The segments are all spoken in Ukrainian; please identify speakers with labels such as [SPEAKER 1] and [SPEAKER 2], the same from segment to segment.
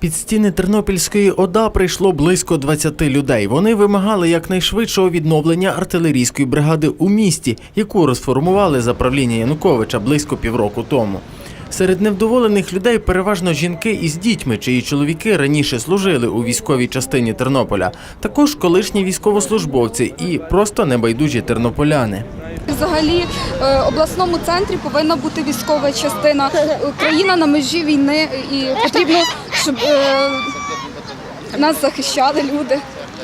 [SPEAKER 1] Під стіни Тернопільської ОДА прийшло близько 20 людей. Вони вимагали якнайшвидшого відновлення артилерійської бригади у місті, яку розформували за правління Януковича близько півроку тому. Серед невдоволених людей переважно жінки із дітьми, чиї чоловіки раніше служили у військовій частині Тернополя, також колишні військовослужбовці і просто небайдужі тернополяни.
[SPEAKER 2] Взагалі е, обласному центрі повинна бути військова частина. Е, Країна на межі війни і потрібно, щоб е, нас захищали люди,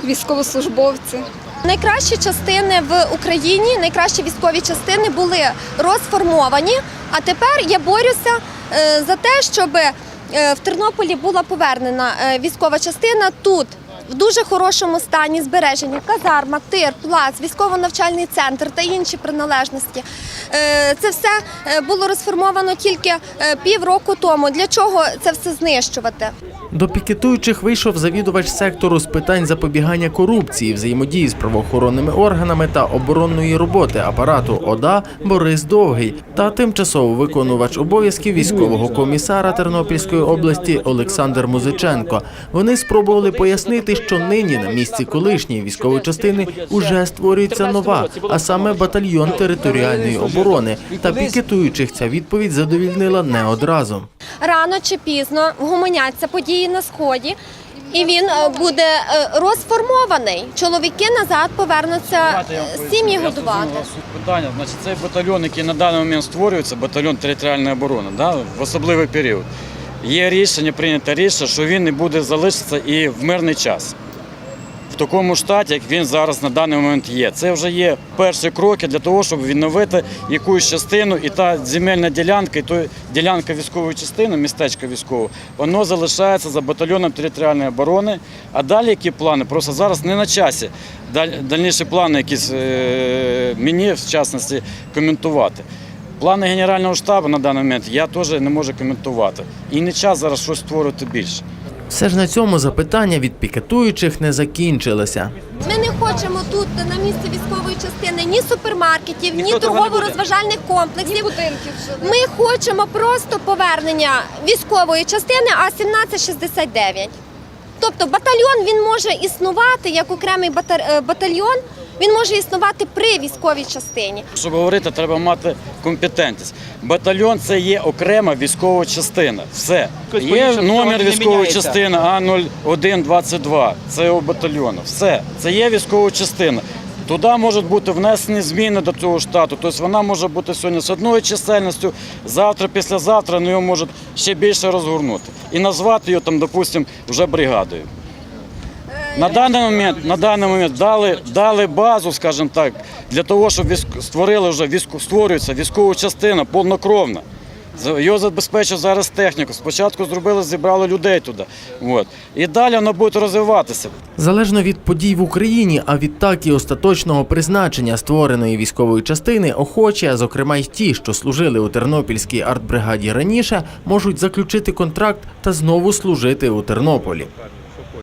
[SPEAKER 2] військовослужбовці.
[SPEAKER 3] Найкращі частини в Україні, найкращі військові частини були розформовані. А тепер я борюся е, за те, щоб в Тернополі була повернена військова частина тут. В дуже хорошому стані збереження казарма, тир, плац, військово-навчальний центр та інші приналежності. Е, Це все е, було розформовано тільки е, півроку тому. Для чого це все знищувати?
[SPEAKER 1] До пікетуючих вийшов завідувач сектору з питань запобігання корупції, взаємодії з правоохоронними органами та оборонної роботи апарату ОДА Борис Довгий та тимчасово виконувач обов'язків військового комісара Тернопільської області Олександр Музиченко. Вони спробували пояснити, що нині на місці колишньої військової частини уже створюється нова, а саме батальйон територіальної оборони. Та пікетуючих ця відповідь задовільнила не одразу.
[SPEAKER 3] Рано чи пізно вгомоняться події на сході. І він е, буде е, розформований. Чоловіки назад повернуться е, сім'ї годувати.
[SPEAKER 4] питання. Значить, цей батальйон, який на даний момент створюється, батальйон територіальної оборони, да, в особливий період. Є рішення, прийнято рішення, що він не буде залишитися і в мирний час. В такому штаті, як він зараз на даний момент є. Це вже є перші кроки для того, щоб відновити якусь частину, і та земельна ділянка, і то ділянка військової частини, містечка військового, воно залишається за батальйоном територіальної оборони. А далі які плани? Просто зараз не на часі. Дальніші плани якісь е, мені, в частності, коментувати. Плани Генерального штабу на даний момент я теж не можу коментувати. І не час зараз щось створювати більше.
[SPEAKER 1] Все ж на цьому запитання від пікетуючих не закінчилося.
[SPEAKER 3] Ми не хочемо тут на місці військової частини ні супермаркетів, ні торгово-розважальних комплексів.
[SPEAKER 2] будинків
[SPEAKER 3] Ми хочемо просто повернення військової частини А-1769. Тобто батальйон він може існувати як окремий е, батальйон, він може існувати при військовій частині.
[SPEAKER 4] Щоб говорити, треба мати компетентність. Батальйон це є окрема військова частина. Все. Є номер військової частини А0122. Це у батальйону. Все. Це є військова частина. Туди можуть бути внесені зміни до цього штату. Тобто вона може бути сьогодні з одною чисельністю, завтра, післязавтра ну, його можуть ще більше розгорнути. І назвати його там, допустимо, вже бригадою. На даний момент, на даний момент дали, дали базу, скажімо так, для того, щоб створили вже військо, створюється військова частина повнокровна. Його забезпечив зараз техніку. Спочатку зробили, зібрали людей туди. От. І далі воно буде розвиватися.
[SPEAKER 1] Залежно від подій в Україні, а відтак і остаточного призначення створеної військової частини, охочі, а зокрема й ті, що служили у Тернопільській артбригаді раніше, можуть заключити контракт та знову служити у Тернополі.